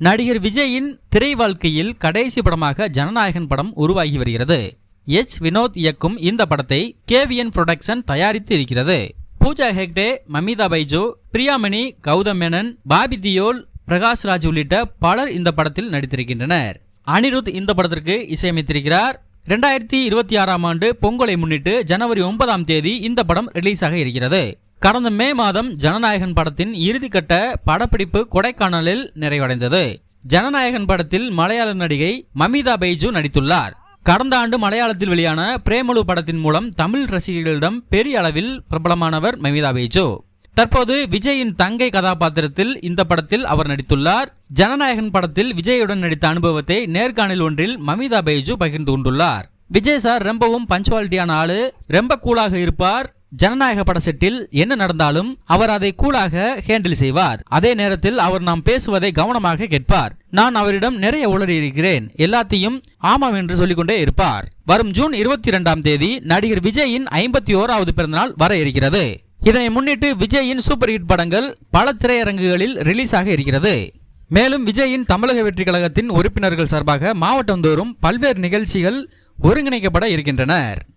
நடிகர் விஜயின் திரை வாழ்க்கையில் கடைசி படமாக ஜனநாயகன் படம் உருவாகி வருகிறது. எச். வினோத் இயக்கும் இந்த படத்தை கேவிஎன் புரொடக்ஷன் தயாரித்து இருக்கிறது. பூஜா ஹெக்டே மமிதா பைஜோ பிரியாமணி கௌதம் மேனன் பாபி தியோல் பிரகாஷ் ராஜ் உள்ளிட்ட பலர் இந்த படத்தில் நடித்திருக்கின்றனர். அனிருத் இந்த படத்திற்கு இசையமைத்திருக்கிறார். ரெண்டாயிரத்தி இருபத்தி ஆறாம் ஆண்டு பொங்கலை முன்னிட்டு ஜனவரி ஒன்பதாம் தேதி இந்த படம் ரிலீஸாக இருக்கிறது. கடந்த மே மாதம் ஜனநாயகன் படத்தின் இறுதிக்கட்ட படப்பிடிப்பு கொடைக்கானலில் நிறைவடைந்தது. ஜனநாயகன் படத்தில் மலையாள நடிகை மமிதா பைஜு நடித்துள்ளார். கடந்த ஆண்டு மலையாளத்தில் வெளியான பிரேமலு படத்தின் மூலம் தமிழ் ரசிகர்களிடம் பெரிய அளவில் பிரபலமானவர் மமிதா பைஜு. தற்போது விஜயின் தங்கை கதாபாத்திரத்தில் இந்த படத்தில் அவர் நடித்துள்ளார். ஜனநாயகன் படத்தில் விஜயுடன் நடித்த அனுபவத்தை நேர்காணல் ஒன்றில் மமிதா பைஜு பகிர்ந்து கொண்டுள்ளார். விஜய் சார் ரொம்பவும் பஞ்சுவாலிட்டியான ஆளு ரொம்ப கூலாக இருப்பார் ஜனநாயக பட செட்டில் என்ன நடந்தாலும் அவர் அதை கூலாக ஹேண்டில் செய்வார். அதே நேரத்தில் அவர் நாம் பேசுவதை கவனமாக கேட்பார். நான் அவரிடம் நிறைய உளறி இருக்கிறேன் எல்லாத்தையும் ஆமாம் என்று சொல்லிக்கொண்டே இருப்பார். வரும் ஜூன் இருபத்தி இரண்டாம் தேதி நடிகர் விஜயின் ஐம்பத்தி ஓராவது பிறந்தநாள் வர இருக்கிறது. இதனை முன்னிட்டு விஜயின் சூப்பர் ஹிட் படங்கள் பல திரையரங்குகளில் ரிலீஸ் ஆக இருக்கிறது. மேலும் விஜயின் தமிழக வெற்றி கழகத்தின் உறுப்பினர்கள் சார்பாக மாவட்டந்தோறும் பல்வேறு நிகழ்ச்சிகள் ஒருங்கிணைக்கப்பட இருக்கின்றனர்.